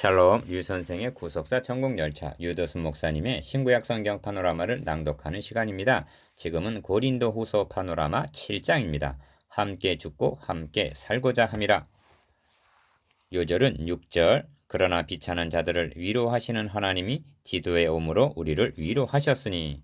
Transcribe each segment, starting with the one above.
샬롬 유 선생의 구속사 천국 열차 유도순 목사님의 신구약 성경 파노라마를 낭독하는 시간입니다. 지금은 고린도 후서 파노라마 7장입니다. 함께 죽고 함께 살고자 함이라. 요절은 6절 그러나 비천한 자들을 위로하시는 하나님이 디도의 오므로 우리를 위로하셨으니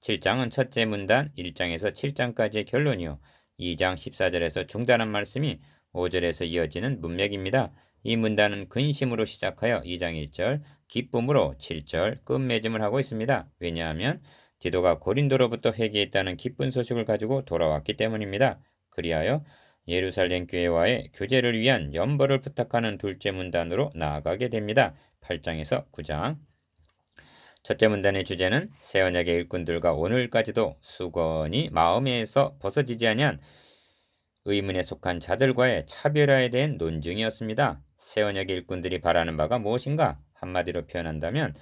7장은 첫째 문단 1장에서 7장까지의 결론이요 2장 14절에서 중단한 말씀이 5절에서 이어지는 문맥입니다. 이 문단은 근심으로 시작하여 2장 1절, 기쁨으로 7절 끝맺음을 하고 있습니다. 왜냐하면 디도가 고린도로부터 회개했다는 기쁜 소식을 가지고 돌아왔기 때문입니다. 그리하여 예루살렘 교회와의 교제를 위한 연벌을 부탁하는 둘째 문단으로 나아가게 됩니다. 8장에서 9장. 첫째 문단의 주제는 새 언약의 일꾼들과 오늘까지도 수건이 마음에서 벗어지지 아니한 의문에 속한 자들과의 차별화에 대한 논증이었습니다. 새 언약의 일꾼들이 바라는 바가 무엇인가? 한마디로 표현한다면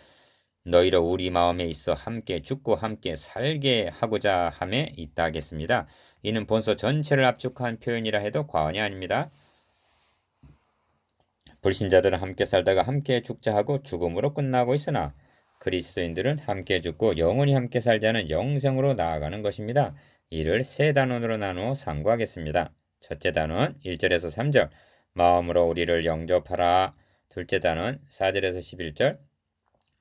너희로 우리 마음에 있어 함께 죽고 함께 살게 하고자 함에 있다 하겠습니다. 이는 본서 전체를 압축한 표현이라 해도 과언이 아닙니다. 불신자들은 함께 살다가 함께 죽자 하고 죽음으로 끝나고 있으나 그리스도인들은 함께 죽고 영원히 함께 살자는 영생으로 나아가는 것입니다. 이를 세 단원으로 나누어 상고하겠습니다. 첫째 단원 1절에서 3절 마음으로 우리를 영접하라. 둘째 단원 4절에서 11절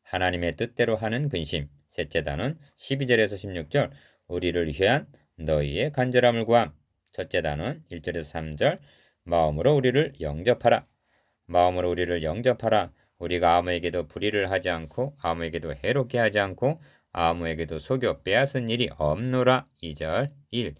하나님의 뜻대로 하는 근심. 셋째 단원 12절에서 16절 우리를 위한 너희의 간절함을 구함. 첫째 단원 1절에서 3절 마음으로 우리를 영접하라. 마음으로 우리를 영접하라. 우리가 아무에게도 불의를 하지 않고 아무에게도 해롭게 하지 않고 아무에게도 속여 빼앗은 일이 없노라. 2절 1.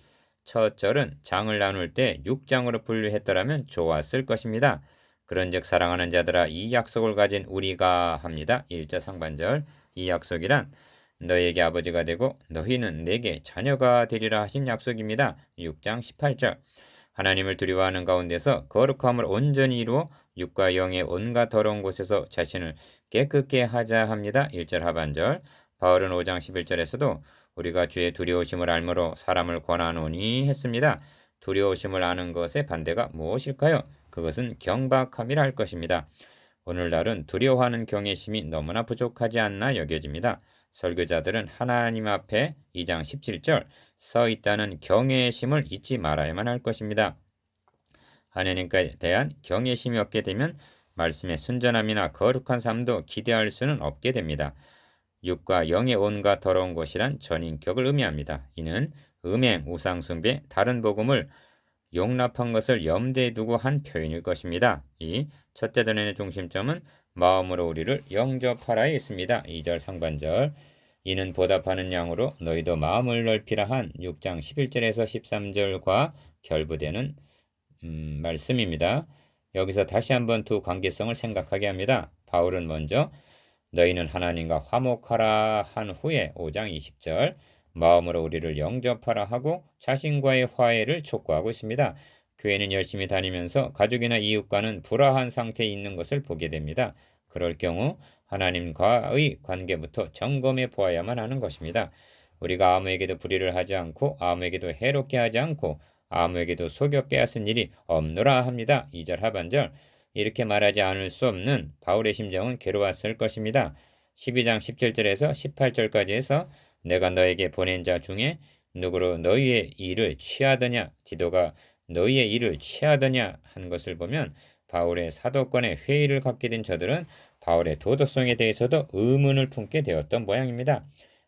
첫 절은 장을 나눌 때 6장으로 분류했더라면 좋았을 것입니다. 그런즉 사랑하는 자들아 이 약속을 가진 우리가 합니다. 1절 상반절 이 약속이란 너에게 아버지가 되고 너희는 내게 자녀가 되리라 하신 약속입니다. 6장 18절 하나님을 두려워하는 가운데서 거룩함을 온전히 이루어 육과 영의 온갖 더러운 곳에서 자신을 깨끗게 하자 합니다. 1절 하반절 바울은 5장 11절에서도 우리가 주의 두려우심을 알므로 사람을 권하노니 했습니다. 두려우심을 아는 것의 반대가 무엇일까요? 그것은 경박함이라 할 것입니다. 오늘날은 두려워하는 경외심이 너무나 부족하지 않나 여겨집니다. 설교자들은 하나님 앞에 2장 17절 서 있다는 경외심을 잊지 말아야만 할 것입니다. 하나님께 대한 경외심이 없게 되면 말씀의 순전함이나 거룩한 삶도 기대할 수는 없게 됩니다. 육과 영의 온갖 더러운 것이란 전인격을 의미합니다. 이는 음행, 우상숭배, 다른 복음을 용납한 것을 염두에 두고 한 표현일 것입니다. 이 첫째 단원의 중심점은 마음으로 우리를 영접하라에 있습니다. 2절 상반절 이는 보답하는 양으로 너희도 마음을 넓히라 한 6장 11절에서 13절과 결부되는 음, 말씀입니다. 여기서 다시 한번 두 관계성을 생각하게 합니다. 바울은 먼저 너희는 하나님과 화목하라 한 후에 5장 20절 마음으로 우리를 영접하라 하고 자신과의 화해를 촉구하고 있습니다. 교회는 열심히 다니면서 가족이나 이웃과는 불화한 상태에 있는 것을 보게 됩니다. 그럴 경우 하나님과의 관계부터 점검해 보아야만 하는 것입니다. 우리가 아무에게도 불의를 하지 않고 아무에게도 해롭게 하지 않고 아무에게도 속여 빼앗은 일이 없노라 합니다. 2절 하반절 이렇게 말하지 않을 수 없는 바울의 심정은 괴로웠을 것입니다. 12장 17절에서 18절까지 해서 내가 너에게 보낸 자 중에 누구로 너희의 일을 취하더냐 지도가 너희의 일을 취하더냐 한 것을 보면 바울의 사도권의 회의를 갖게 된 저들은 바울의 도덕성에 대해서도 의문을 품게 되었던 모양입니다.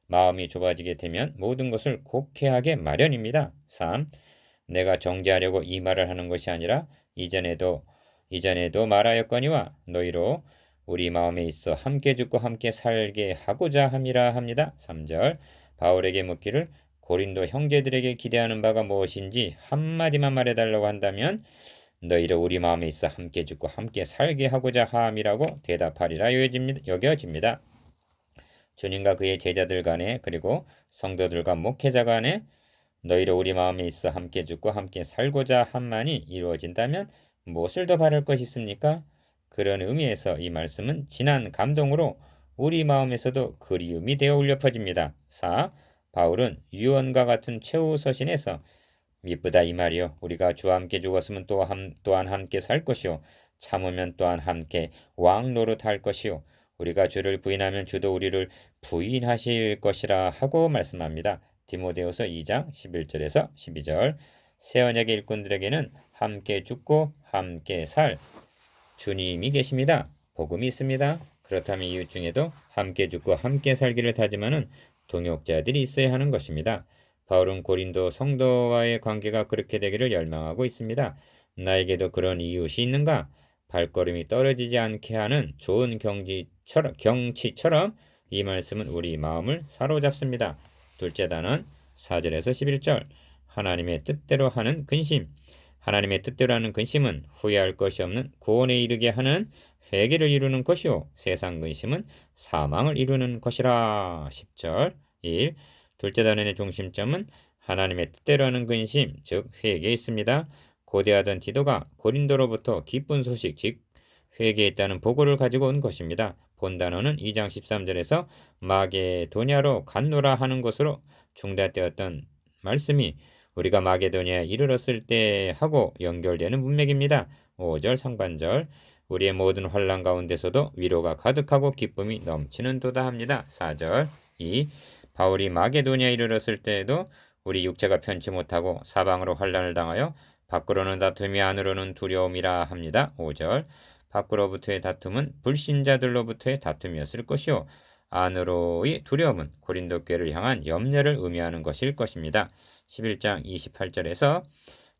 마음이 좁아지게 되면 모든 것을 곡해하게 마련입니다. 3. 내가 정죄하려고 이 말을 하는 것이 아니라 이전에도 이전에도 말하였거니와 너희로 우리 마음에 있어 함께 죽고 함께 살게 하고자 함이라 합니다. 3절 바울에게 묻기를 고린도 형제들에게 기대하는 바가 무엇인지 한마디만 말해달라고 한다면 너희로 우리 마음에 있어 함께 죽고 함께 살게 하고자 함이라고 대답하리라 여겨집니다. 주님과 그의 제자들 간에 그리고 성도들과 목회자 간에 너희로 우리 마음에 있어 함께 죽고 함께 살고자 함만이 이루어진다면 무엇을 더 바랄 것이 있습니까? 그런 의미에서 이 말씀은 진한 감동으로 우리 마음에서도 그리움이 되어 울려 퍼집니다. 4. 바울은 유언과 같은 최후 서신에서 미쁘다 이 말이요 우리가 주와 함께 죽었으면 또 함, 또한 함께 살 것이요 참으면 또한 함께 왕 노릇할 것이요 우리가 주를 부인하면 주도 우리를 부인하실 것이라 하고 말씀합니다. 디모데후서 2장 11절에서 12절 새 언약의 일꾼들에게는 함께 죽고 함께 살 주님이 계십니다. 복음이 있습니다. 그렇다면 이웃 중에도 함께 죽고 함께 살기를 다짐하는 동역자들이 있어야 하는 것입니다. 바울은 고린도 성도와의 관계가 그렇게 되기를 열망하고 있습니다. 나에게도 그런 이웃이 있는가? 발걸음이 떨어지지 않게 하는 좋은 경지처럼, 경치처럼 이 말씀은 우리 마음을 사로잡습니다. 둘째 단은 4절에서 11절 하나님의 뜻대로 하는 근심 하나님의 뜻대로 하는 근심은 후회할 것이 없는 구원에 이르게 하는 회개를 이루는 것이요 세상 근심은 사망을 이루는 것이라 10절 1 둘째 단원의 중심점은 하나님의 뜻대로 하는 근심 즉 회개에 있습니다. 고대하던 지도가 고린도로부터 기쁜 소식 즉 회개했다는 보고를 가지고 온 것입니다. 본 단어는 2장 13절에서 마게도냐로 갔노라 하는 것으로 중단되었던 말씀이 우리가 마게도냐에 이르렀을 때 하고 연결되는 문맥입니다. 5절 상반절 우리의 모든 환란 가운데서도 위로가 가득하고 기쁨이 넘치는 도다 합니다. 4절 2 바울이 마게도냐에 이르렀을 때에도 우리 육체가 편치 못하고 사방으로 환란을 당하여 밖으로는 다툼이 안으로는 두려움이라 합니다. 5절 밖으로부터의 다툼은 불신자들로부터의 다툼이었을 것이요 안으로의 두려움은 고린도 교회를 향한 염려를 의미하는 것일 것입니다. 11장 28절에서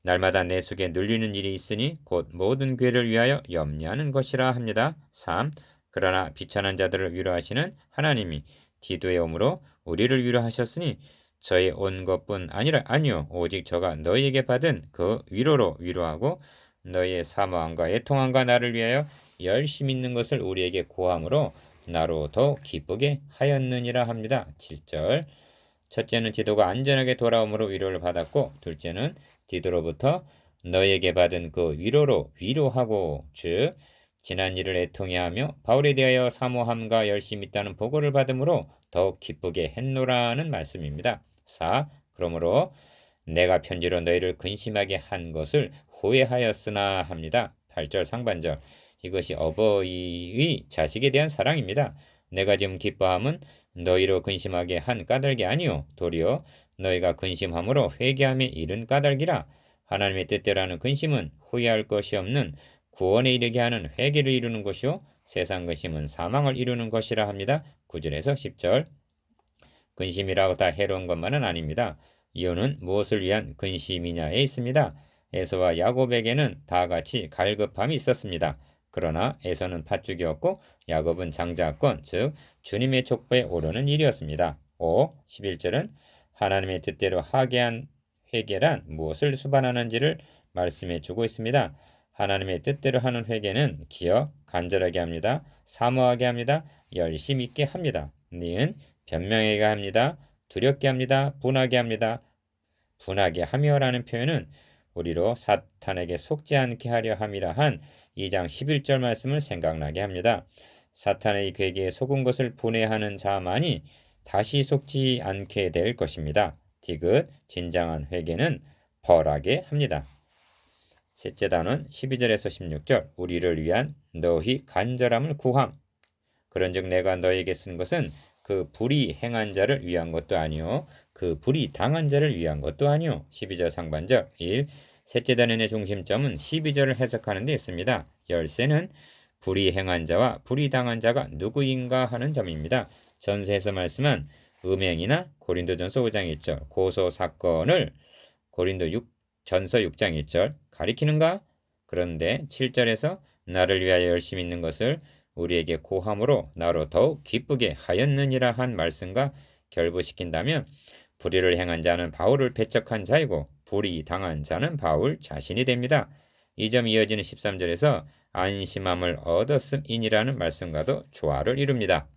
날마다 내 속에 눌리는 일이 있으니 곧 모든 교회를 위하여 염려하는 것이라 합니다. 3. 그러나 비천한 자들을 위로하시는 하나님이 디도에 오므로 우리를 위로하셨으니 저의 온 것뿐 아니라 아니요 오직 저가 너희에게 받은 그 위로로 위로하고 너희의 사모함과 애통함과 나를 위하여 열심히 있는 것을 우리에게 고함으로 나로 더 기쁘게 하였느니라 합니다. 7절 첫째는 디도가 안전하게 돌아옴으로 위로를 받았고 둘째는 디도로부터 너에게 받은 그 위로로 위로하고 즉 지난 일을 애통해하며 바울에 대하여 사모함과 열심히 있다는 보고를 받음으로 더욱 기쁘게 했노라는 말씀입니다. 4. 그러므로 내가 편지로 너희를 근심하게 한 것을 후회하였으나 합니다. 8절 상반절 이것이 어버이의 자식에 대한 사랑입니다. 내가 지금 기뻐함은 너희로 근심하게 한 까닭이 아니요 도리어 너희가 근심함으로 회개함에 이른 까닭이라 하나님의 뜻대로 하는 근심은 후회할 것이 없는 구원에 이르게 하는 회개를 이루는 것이요 세상 근심은 사망을 이루는 것이라 합니다. 9절에서 10절 근심이라고 다 해로운 것만은 아닙니다. 이유는 무엇을 위한 근심이냐에 있습니다. 에서와 야곱에게는 다 같이 갈급함이 있었습니다. 그러나 에서는 팥죽이었고 야곱은 장자권 즉 주님의 족보에 오르는 일이었습니다. 5. 11절은 하나님의 뜻대로 하게 한 회개란 무엇을 수반하는지를 말씀해 주고 있습니다. 하나님의 뜻대로 하는 회개는 기어 간절하게 합니다. 사모하게 합니다. 열심 있게 합니다. 니은 변명하게 합니다. 두렵게 합니다. 분하게 합니다. 분하게 하며라는 표현은 우리로 사탄에게 속지 않게 하려 함이라 한 2장 11절 말씀을 생각나게 합니다. 사탄의 괴계에 속은 것을 분해하는 자만이 다시 속지 않게 될 것입니다. 디귿 진정한 회개는 벌하게 합니다. 셋째 단은 12절에서 16절 우리를 위한 너희 간절함을 구함 그런즉 내가 너에게 쓴 것은 그 불이 행한 자를 위한 것도 아니요 그 불이 당한 자를 위한 것도 아니요 12절 상반절 1 셋째 단원의 중심점은 12절을 해석하는 데 있습니다. 열쇠는 불이 행한 자와 불이 당한 자가 누구인가 하는 점입니다. 전세에서 말씀한 음행이나 고린도전서 5장 1절 고소 사건을 고린도 6 전서 6장 1절 가리키는가? 그런데 7절에서 나를 위하여 열심히 있는 것을 우리에게 고함으로 나로 더욱 기쁘게 하였느니라 한 말씀과 결부시킨다면 불의를 행한 자는 바울을 배척한 자이고 불이 당한 자는 바울 자신이 됩니다. 이 점 이어지는 13절에서 안심함을 얻었음이니라는 말씀과도 조화를 이룹니다.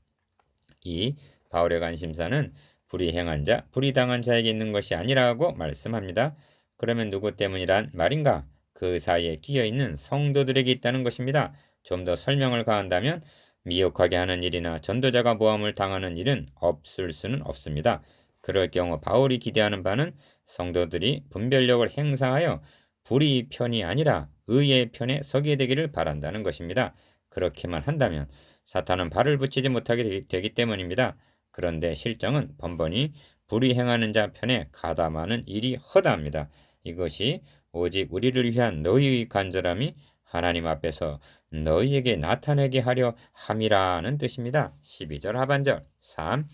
이 바울의 관심사는 불이 행한 자, 불이 당한 자에게 있는 것이 아니라고 말씀합니다. 그러면 누구 때문이란 말인가? 그 사이에 끼어 있는 성도들에게 있다는 것입니다. 좀 더 설명을 가한다면 미혹하게 하는 일이나 전도자가 모함을 당하는 일은 없을 수는 없습니다. 그럴 경우 바울이 기대하는 바는 성도들이 분별력을 행사하여 불의 편이 아니라 의의 편에 서게 되기를 바란다는 것입니다. 그렇게만 한다면 사탄은 발을 붙이지 못하게 되기- 되기 때문입니다. 그런데 실정은 번번이 불의 행하는 자 편에 가담하는 일이 허다합니다. 이것이 오직 우리를 위한 너희의 간절함이 하나님 앞에서 너희에게 나타내게 하려 함이라는 뜻입니다. 12절 하반절 3.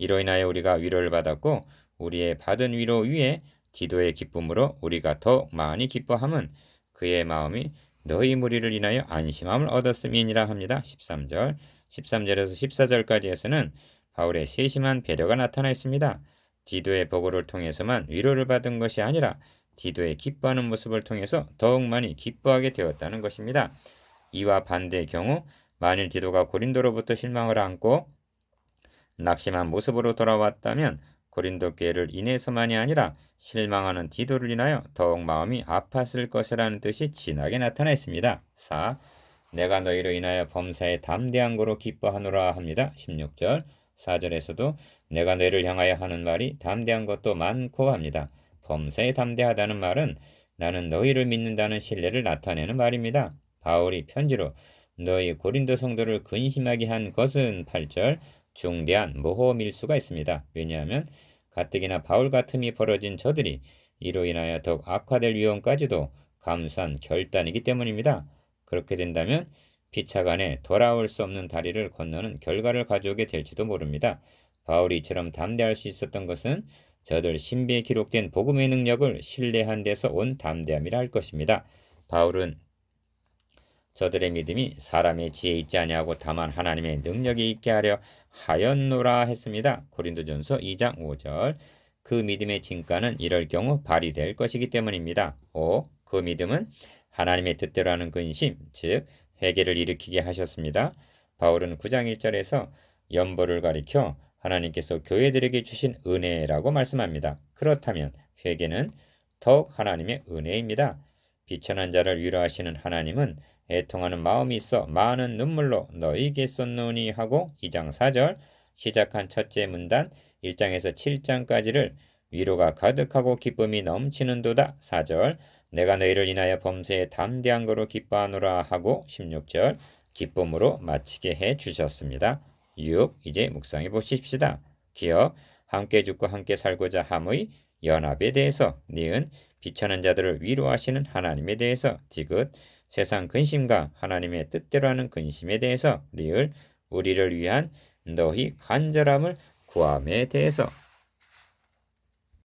이로 인하여 우리가 위로를 받았고 우리의 받은 위로 위에 기도의 기쁨으로 우리가 더욱 많이 기뻐함은 그의 마음이 너희 무리를 인하여 안심함을 얻었음이니라 합니다. 13절 13절에서 14절까지에서는 바울의 세심한 배려가 나타나 있습니다. 디도의 보고를 통해서만 위로를 받은 것이 아니라 디도의 기뻐하는 모습을 통해서 더욱 많이 기뻐하게 되었다는 것입니다. 이와 반대의 경우 만일 디도가 고린도로부터 실망을 안고 낙심한 모습으로 돌아왔다면 고린도 교회를 인해서만이 아니라 실망하는 디도를 인하여 더욱 마음이 아팠을 것이라는 뜻이 진하게 나타나 있습니다. 4. 내가 너희로 인하여 범사에 담대한 거로 기뻐하노라 합니다. 16절 4절에서도 내가 너희를 향하여 하는 말이 담대한 것도 많고 합니다. 범사에 담대하다는 말은 나는 너희를 믿는다는 신뢰를 나타내는 말입니다. 바울이 편지로 너희 고린도 성도를 근심하게 한 것은 8절 중대한 모험일 수가 있습니다. 왜냐하면 가뜩이나 바울 같음이 벌어진 저들이 이로 인하여 더욱 악화될 위험까지도 감수한 결단이기 때문입니다. 그렇게 된다면 피차간에 돌아올 수 없는 다리를 건너는 결과를 가져오게 될지도 모릅니다. 바울이 이처럼 담대할 수 있었던 것은 저들 신비에 기록된 복음의 능력을 신뢰한 데서 온 담대함이라 할 것입니다. 바울은 저들의 믿음이 사람의 지혜 있지 아니하고 다만 하나님의 능력이 있게 하려 하였노라 했습니다. 고린도전서 2장 5절. 그 믿음의 진가는 이럴 경우 발휘될 것이기 때문입니다. 5. 그 믿음은 하나님의 뜻대로 하는 근심, 즉 회개를 일으키게 하셨습니다. 바울은 9장 1절에서 연보를 가리켜 하나님께서 교회들에게 주신 은혜라고 말씀합니다. 그렇다면 회개는 더욱 하나님의 은혜입니다. 비천한 자를 위로하시는 하나님은 애통하는 마음이 있어 많은 눈물로 너희에게 쏟노니 하고 2장 4절 시작한 첫째 문단 1장에서 7장까지를 위로가 가득하고 기쁨이 넘치는 도다 4절 내가 너희를 인하여 범죄에 담대한 거로 기뻐하노라 하고 16절 기쁨으로 마치게 해 주셨습니다. 6. 이제 묵상해 보십시다. 기억 함께 죽고 함께 살고자 함의 연합에 대해서 니은 비천한 자들을 위로하시는 하나님에 대해서 디귿 세상 근심과 하나님의 뜻대로 하는 근심에 대해서 리을 우리를 위한 너희 간절함을 구함에 대해서